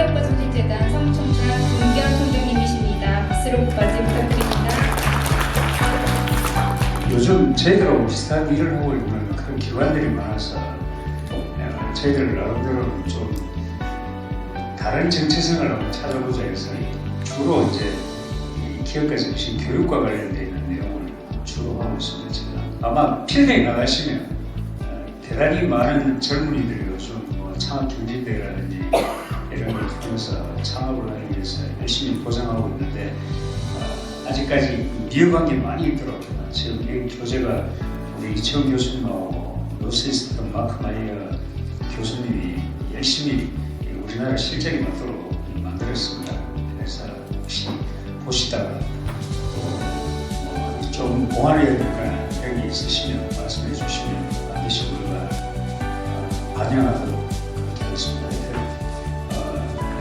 사이아빠 정신재단 사무총장 문경 총장님이십니다. 박수로 맞이 부탁드립니다. 요즘 저희들하고 비슷한 일을 하고 있는 그런 기관들이 많아서 예, 저희들 나름대로 좀 다른 정체성을 한번 찾아보자 해서 주로 이제 기업가 정신 교육과 관련되어 있는 내용을 주로 하고 있습니다. 제가 아마 필드에 나가시면 어, 대단히 많은 젊은이들이 요즘 뭐 창업 경진대회라든지 걸 통해서 창업을 하기 위해서 열심히 고생하고 있는데 어, 아직까지 미흡한 게 많이 있더라고요. 지금 이 교재가 우리 이채원 교수님하고 노스이스턴 마크 마이어 교수님이 열심히 이 우리나라 실적에 맞도록 만들었습니다. 그래서 혹시 보시다가 또좀 보완해야 될까 여기 있으시면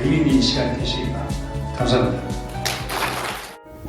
의미 있는 시간 되시기. 감사합니다.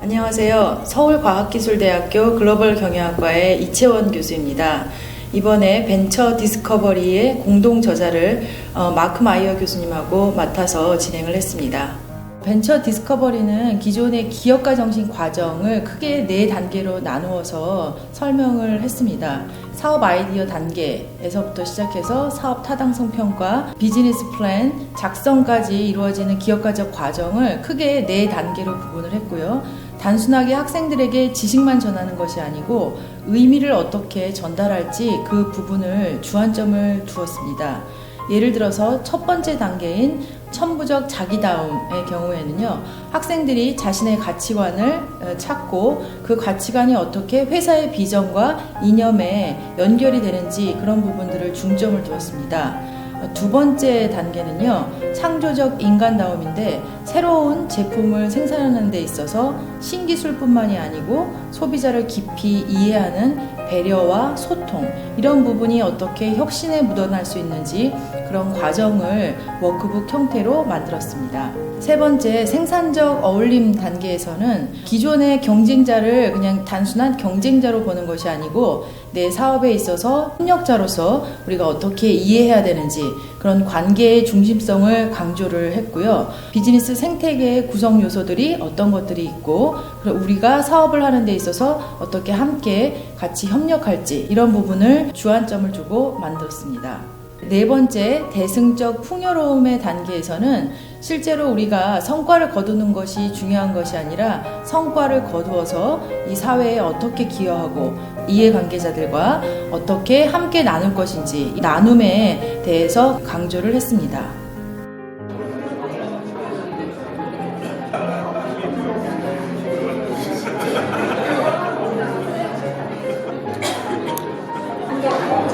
안녕하세요. 서울과학기술대학교 글로벌 경영학과의 이채원 교수입니다. 이번에 벤처 디스커버리의 공동 저자를 어, 마크 마이어 교수님하고 맡아서 진행을 했습니다. 벤처 디스커버리는 기존의 기업가 정신 과정을 크게 네 단계로 나누어서 설명을 했습니다. 사업 아이디어 단계에서부터 시작해서 사업 타당성 평가, 비즈니스 플랜, 작성까지 이루어지는 기업가적 과정을 크게 네 단계로 구분을 했고요. 단순하게 학생들에게 지식만 전하는 것이 아니고 의미를 어떻게 전달할지 그 부분을 주안점을 두었습니다. 예를 들어서 첫 번째 단계인 천부적 자기다움의 경우에는요, 학생들이 자신의 가치관을 어, 찾고 그 가치관이 어떻게 회사의 비전과 이념에 연결이 되는지 그런 부분들을 중점을 두었습니다. 어, 두 번째 단계는요, 창조적 인간다움인데 새로운 제품을 생산하는 데 있어서 신기술뿐만이 아니고 소비자를 깊이 이해하는 배려와 소통, 이런 부분이 어떻게 혁신에 묻어날 수 있는지 그런 과정을 워크북 형태로 만들었습니다. 세 번째, 생산적 어울림 단계에서는 기존의 경쟁자를 그냥 단순한 경쟁자로 보는 것이 아니고 내 사업에 있어서 협력자로서 우리가 어떻게 이해해야 되는지 그런 관계의 중심성을 강조를 했고요. 비즈니스 생태계의 구성 요소들이 어떤 것들이 있고 우리가 사업을 하는 데 있어서 어떻게 함께 같이 협력할지 이런 부분을 주안점을 두고 만들었습니다. 네 번째, 대승적 풍요로움의 단계에서는 실제로 우리가 성과를 거두는 것이 중요한 것이 아니라 성과를 거두어서 이 사회에 어떻게 기여하고 이해관계자들과 어떻게 함께 나눌 것인지 이 나눔에 대해서 강조를 했습니다.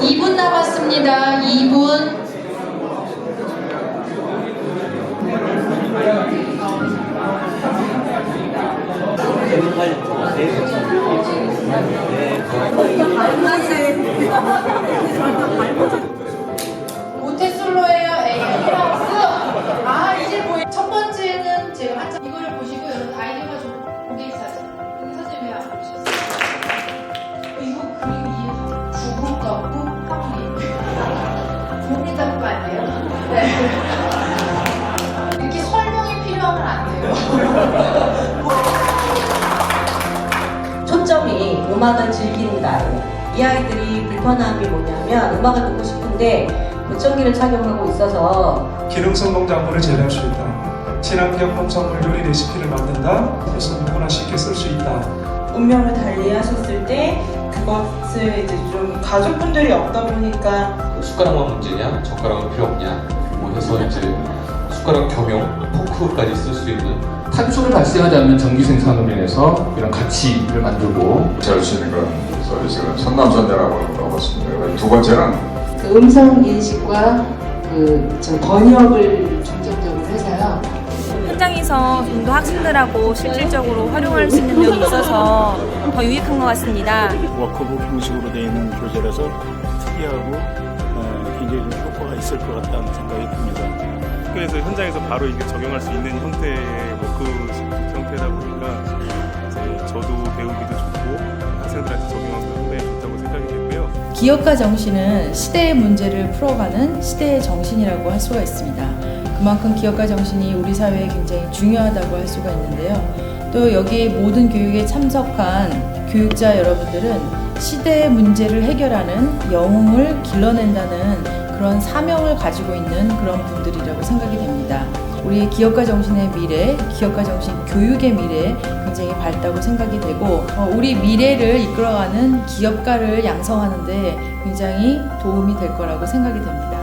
이분 남았습니다. 2분. 모태솔로예요. 플러스. 아 이제 보여. 첫 번째는 제가 한참 음악을 즐긴다. 이 아이들이 불편함이 뭐냐면 음악을 듣고 싶은데 보청기를 착용하고 있어서 기능성 농작물을 재배할 수 있다. 친환경 농산물 요리 레시피를 만든다. 그래서 누구나 쉽게 쓸 수 있다. 운명을 달리하셨을 때 그것을 이제 좀 가족분들이 없다 보니까 숟가락만 문제냐, 젓가락은 필요 없냐, 뭐 해서 이제 숟가락 겸용 포크까지 쓸 수 있는 탄소를 발생하지 않는 전기 생산으로 인해서 이런 가치를 만들고 잘수 있는 건 서비스가 선남선녀라고 넣어봤습니다. 두 번째는 그 음성 인식과 그저 번역을 중점적으로 해서요. 현장에서 좀 더 학생들하고 실질적으로 활용할 수 있는 점이 있어서 더 유익한 것 같습니다. 워크북 형식으로 되어 있는 교재라서 특이하고 어, 굉장히 좀 효과가 있을 것 같다는 생각이 듭니다. 학교에서 현장에서 바로 이게 적용할 수 있는 형태의 워크 형태다 보니까 저도 배우기도 좋고 학생들한테 적용하기도 네, 좋다고 생각이 됐고요. 기업가 정신은 시대의 문제를 풀어가는 시대의 정신이라고 할 수가 있습니다. 그만큼 기업가 정신이 우리 사회에 굉장히 중요하다고 할 수가 있는데요. 또 여기 모든 교육에 참석한 교육자 여러분들은 시대의 문제를 해결하는 영웅을 길러낸다는 그런 사명을 가지고 있는 그런 분들이라고 생각이 됩니다. 우리의 기업가 정신의 미래, 기업가 정신 교육의 미래 굉장히 밝다고 생각이 되고 어, 우리 미래를 이끌어가는 기업가를 양성하는데 굉장히 도움이 될 거라고 생각이 됩니다.